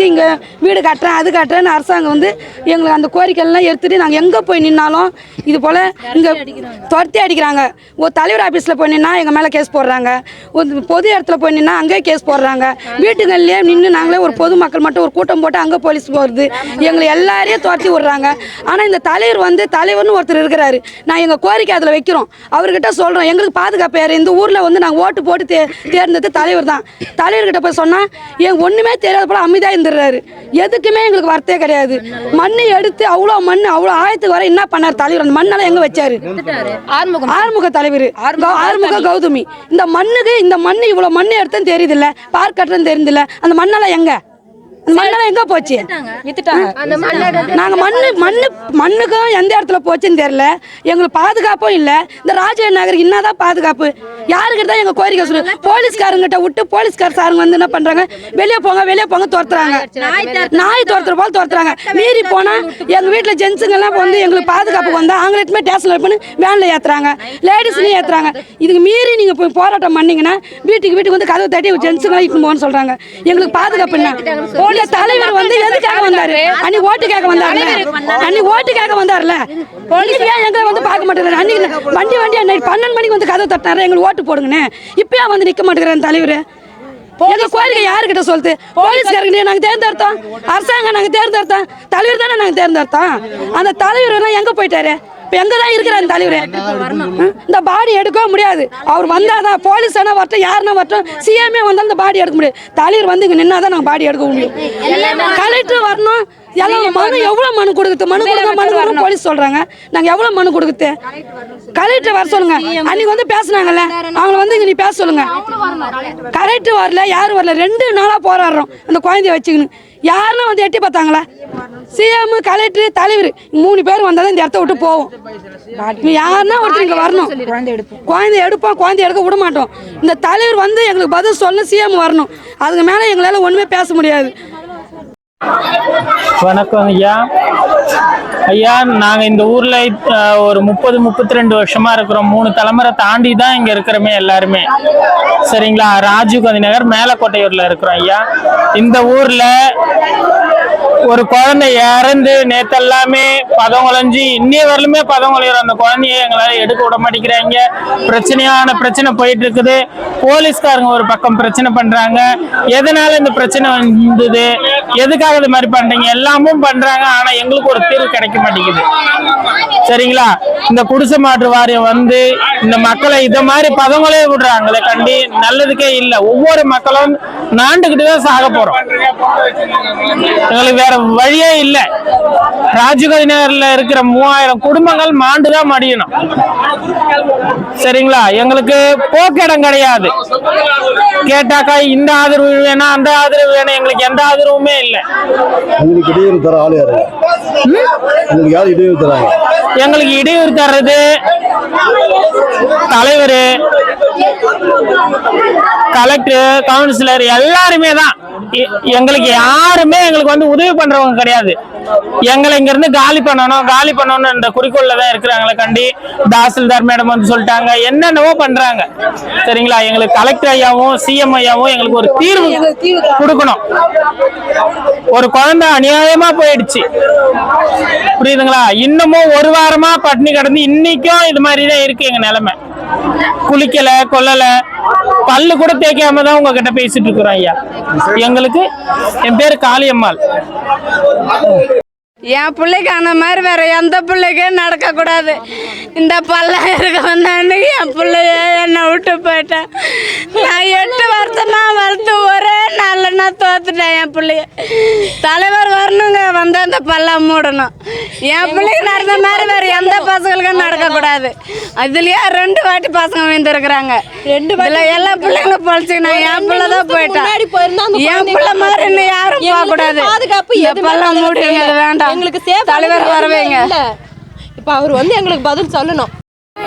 இங்கே வீடு கட்டுறேன் அது கட்டுறேன்னு அரசாங்கம் வந்து எங்களுக்கு அந்த கோரிக்கைலாம் எடுத்துட்டு நாங்கள் எங்கே போய் நின்னாலும் இது போல் இங்கே துரத்தி அடிக்கிறாங்க. ஒரு தலைவர் ஆஃபீஸில் போய் நின்னா எங்கள் மேலே கேஸ் போடுறாங்க. ஒரு பொது இடத்துல போய் நின்னா அங்கேயே கேஸ் போடுறாங்க. வீட்டுகள்லேயே நின்று நாங்களே ஒரு பொதுமக்கள் மட்டும் ஒரு கூட்டம் போட்டு அங்கே போலீஸ் போகிறது எங்களை எல்லாரையும் துரத்தி விடுறாங்க. ஆனால் இந்த தலைவர் வந்து தலைவர்னு ஒருத்தர் இருக்கிறாரு. நான் எங்கள் கோரிக்கை அதில் வைக்கிறோம். அவர்கிட்ட சொல்கிறோம் எங்களுக்கு பாதுகாப்பு யார்? இந்த ஊரில் வந்து நாங்கள் ஓட்டு போட்டு தே தேர்ந்தது தலைவர் தான். தலைவர்கிட்ட போய் சொன்னால் என் ஒன்றுமே தெரியாத போல அமைதியாக இருந்துடுறாரு எதுக்குமே எங்களுக்கு வார்த்தையே கிடையாது. மண் எடுத்து அவ்வளோ மண் அவ்வளோ ஆயத்துக்கு வர என்ன பண்ணார் தலைவர்? அந்த மண்ணெல்லாம் எங்கே வச்சாரு? ஆறுமுக தலைவர். ஆறுமுக கௌதமி. இந்த மண்ணுக்கு இந்த மண்ணு இவ்வளோ மண்ணு எடுத்துன்னு தெரியுது இல்ல பார்க் கட்டுறதுன்னு தெரியுது இல்ல அந்த மண்ணெல்லாம் எங்க? மண்ணெல்லாம் எங்க போச்சு? நாங்க மண்ணு மண்ணு மண்ணுக்கும் எந்த இடத்துல போச்சுன்னு தெரியல. எங்களுக்கு பாதுகாப்பும் இல்ல. இந்த ராஜ நகருக்கு என்னதான் பாதுகாப்பு? யாருக்கிட்ட தான் எங்க கோரிக்கை சொல்லு? போலீஸ்காரங்கிட்ட விட்டு போலீஸ்கார சாருங்க வந்து என்ன பண்றாங்க? வெளியே போங்க வெளியே போங்க துரத்துறாங்க. நாய் துரத்துற போல துரத்துறாங்க. மீறி போனா எங்க வீட்டுல ஜென்ஸுங்க எல்லாம் வந்து எங்களுக்கு பாதுகாப்புக்கு வந்தா அவங்களுக்குமே ஸ்டேஷன்ல பண்ணி வேன்ல ஏத்துறாங்க. லேடிஸ்லயும் ஏத்துறாங்க. இதுக்கு மீறி நீங்க போய் போராட்டம் பண்ணீங்கன்னா வீட்டுக்கு வீட்டுக்கு வந்து கதவு தட்டி ஜென்ஸுங்களாம் இட்டு போகணும்னு சொல்றாங்க. எங்களுக்கு பாதுகாப்பு என்ன இந்த தலைவர் வந்து எதுக்காக வந்தாரு? அன்னைக்கு ஓட்டு கேட்க வந்தாருல? அன்னைக்கு ஓட்டு கேட்க வந்தாருல? போலீஸ் ஏன் எங்களை வந்து பார்க்க மாட்டேங்கிறாரு? அன்னைக்கு வண்டி வண்டி அன்னைக்கு பன்னெண்டு மணிக்கு வந்து கதவு தட்டினாரு. எங்களுக்கு ஓட்டு போடுங்கண்ணே இப்பயே வந்து நிக்க மாட்டேங்கிறாரு தலைவர்? எங்க கோரிக்கை யாருக்கிட்ட சொல்லுது? போலீஸ்காரங்க நாங்க தேர்ந்தெடுத்தோம். அரசாங்கம் நாங்க தேர்ந்தெடுத்தோம். தலைவர் தானே நாங்க தேர்ந்தெடுத்தோம். அந்த தலைவர் எங்க போயிட்டாரு? இப்ப எங்க தான் இருக்கிறாரு அந்த தலைவர் ம்? இந்த பாடி எடுக்கவே முடியாது. அவர் வந்தாதான் போலீஸ் ஆனா வரட்டும் யாருன்னா வரட்டும் சிஎம்ஏ வந்தாலும் இந்த பாடி எடுக்க முடியாது. தலைவர் வந்து இங்க நின்னாதான் நாங்க பாடி எடுக்க முடியும். கலெக்டர் வரணும். எல்லாம் மனு எவ்வளவு மனு கொடுக்குது? மனு கொடுங்க மனு கொடுங்க போலீஸ் சொல்றாங்க. நாங்க எவ்வளவு மனு கொடுக்குது? கலெக்டர் வர சொல்லுங்க. அன்னைக்கு வந்து பேசுனாங்கல்ல. அவங்கள வந்து இங்க நீ பேச சொல்லுங்க. கலெக்டர் வரல யாரும் வரல. ரெண்டு நாளா போராடுறோம். அந்த குழந்தைய வச்சுக்கணும் யாருன்னு வந்து எட்டி பார்த்தாங்களா? சிஎம் கலெக்டர் தலைவர். மூணு பேர் வந்தால் இந்த இடத்த விட்டு போவோம். நீ யாருன்னா ஒருத்தர் இங்கே வரணும். குழந்தை எடுப்போம் குழந்தை எடுக்க விட மாட்டோம். இந்த தலைவர் வந்து எங்களுக்கு பதில் சொல்லணும் சிஎம் வரணும். அதுக்கு மேலே எங்களால் ஒன்றுமே பேச முடியாது. வணக்கம் ஐயா. ஐயா நாங்கள் இந்த ஊரில் ஒரு முப்பது முப்பத்தி ரெண்டு வருஷமா இருக்கிறோம். மூணு தலைமுறை தாண்டி தான் இங்கே இருக்கிறோமே எல்லாருமே. சரிங்களா? ராஜீவ் காந்தி நகர் மேலக்கோட்டையூரில் இருக்கிறோம் ஐயா. இந்த ஊரில் ஒரு குழந்தை இறந்து நேத்தெல்லாமே பதம் குழஞ்சி இன்னைய வரலுமே பதம் குழையிற அந்த குழந்தைய எங்களால் எடுக்க விட மாட்டேங்கிறாங்க. பிரச்சனையான பிரச்சனை போயிட்டு இருக்குது போலீஸ்காரங்க ஒரு பக்கம் பிரச்சனை பண்றாங்க. எதனால இந்த பிரச்சனை வந்தது? எதுக்காக இது மாதிரி பண்றீங்க? எல்லாமும் பண்றாங்க. ஆனா எங்களுக்கு ஒரு தீர்வு கிடைக்க மாட்டேங்குது. சரிங்களா? இந்த குடிசை மாற்று வாரியம் வந்து இந்த மக்களை இத மாதிரி பதங்களே விடுறாங்களே கண்டி நல்லதுக்கே இல்லை. ஒவ்வொரு மக்களும் நாண்டுகிட்டு தான் சாக போறோம். எங்களுக்கு வேற வழியே இல்லை. ராஜீவ்காந்தி நகர்ல இருக்கிற மூவாயிரம் குடும்பங்கள் மாண்டுதான் மடியணும். சரிங்களா? எங்களுக்கு போக்கிடம் கிடையாது. கேட்டாக்கா இந்த ஆதரவு வேணும் அந்த ஆதரவு வேணும் எங்களுக்கு எந்த ஆதரவுமே இல்லை. எங்களுக்கு இடையூறு தர்றது தலைவர் கலெக்டர் கவுன்சிலர் எல்லாருமே தான் எங்களுக்கு யாருமே எங்களுக்கு வந்து உதவி பண்றவங்க கிடையாது. எங்களை இங்க இருந்து காலி பண்ணணும் காலி பண்ணணும் என்ற குறிக்கோள்ல தான் இருக்கிறாங்களே கண்டி. தாசில்தார் மேடம் வந்து சொல்லிட்டாங்க என்னென்னவோ பண்றாங்க. சரிங்களா? எங்களுக்கு கலெக்டர் ஐயாவும் சிஎம் ஐயாவும் எங்களுக்கு ஒரு தீர்வு கொடுக்கணும். ஒரு குழந்தை அநியாயமா போயிடுச்சு. புரியுதுங்களா? இன்னமும் ஒரு வாரமா பட்டினி கிடந்து இன்னைக்கும் இது மாதிரி தான் இருக்கு எங்க நிலைமை. குளிக்கல கொல்லல. பல்லு கூட தேய்க்காம தான் உங்ககிட்ட பேசிட்டு இருக்கிறோம் ஐயா. எங்களுக்கு என் பேரு காளியம்மாள். என் பிள்ளைக்கு அந்த மாதிரி வேற எந்த பிள்ளைக்கும் நடக்கக்கூடாது. இந்த பல்ல இருக்க வந்த அன்னைக்கு என் பிள்ளைய என்னை விட்டு போயிட்டேன். நான் எட்டு தோத்துட்டேன் என் பிள்ளைய தலைவர் வரணுங்க வந்து அந்த பள்ளம் மூடணும். என் பிள்ளைக்கு நடந்த மாதிரி வேற எந்த பசங்களுக்கும் நடக்கக்கூடாது. அதுலயே ரெண்டு வாட்டி பசங்க விழுந்துருக்குறாங்க. ரெண்டு இதுல எல்லா பிள்ளைங்களும் பொழைச்சிக்கணும் என் பிள்ளை தான் போயிட்டேன் என் பிள்ளை மாதிரி இன்னும் யாரும் போகக்கூடாது. பாதுகாப்பு தலைவர் மூடுங்க. வேண்டாம். எங்களுக்கு தலைவர் வரவேங்க. இப்போ அவர் வந்து எங்களுக்கு பதில் சொல்லணும்.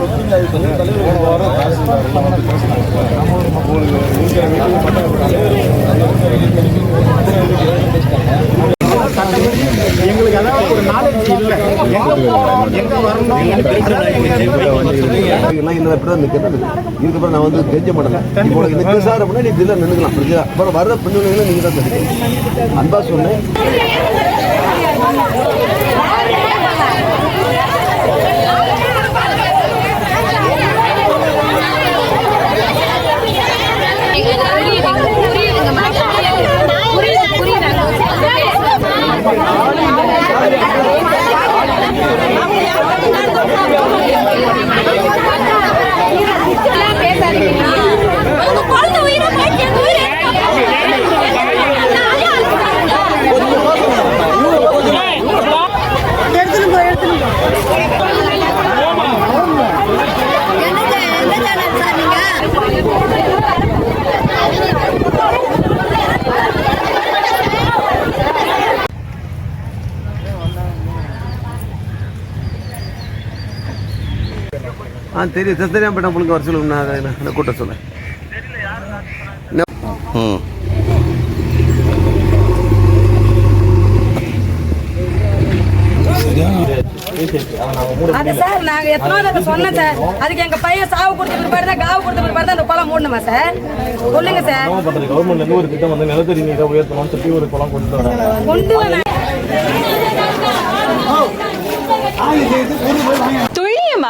வந்து பதிவிட வச்சு பேசி எல்லாம் இப்படி தான் நிற்கிறது இதுக்கப்புறம் நான் வந்து கெஞ்ச மாட்டேன் இப்போ நிற்க சார் அப்படின்னா நீ இதில் நின்றுக்கலாம் புரியுதா அப்புறம் வர்ற பின்னணிகளை நீங்கள் தான் தெரியும் அன்பா சொன்னேன் ஆ தெரியும். தத்தனியாப்பட்ட பொண்ணுக்கு வர சொல்லுங்க. நான் அதை நான் கூட்ட சொல்லேன் ம். அது சார் நாங்க எத்தனை தடவை சொன்னோம் சார். அதுக்கு எங்க பையன் சாவு கொடுத்த பிற்பாடு தான் காவு கொடுத்த பிற்பாடு தான் அந்த குளம் மூடணுமா சார்? சொல்லுங்க சார். கவர்மெண்ட்ல இருந்து ஒரு திட்டம் வந்து நிலத்தடி நீரை உயர்த்தணும்னு சொல்லி ஒரு குளம் கொண்டு வராங்க. கொண்டு வர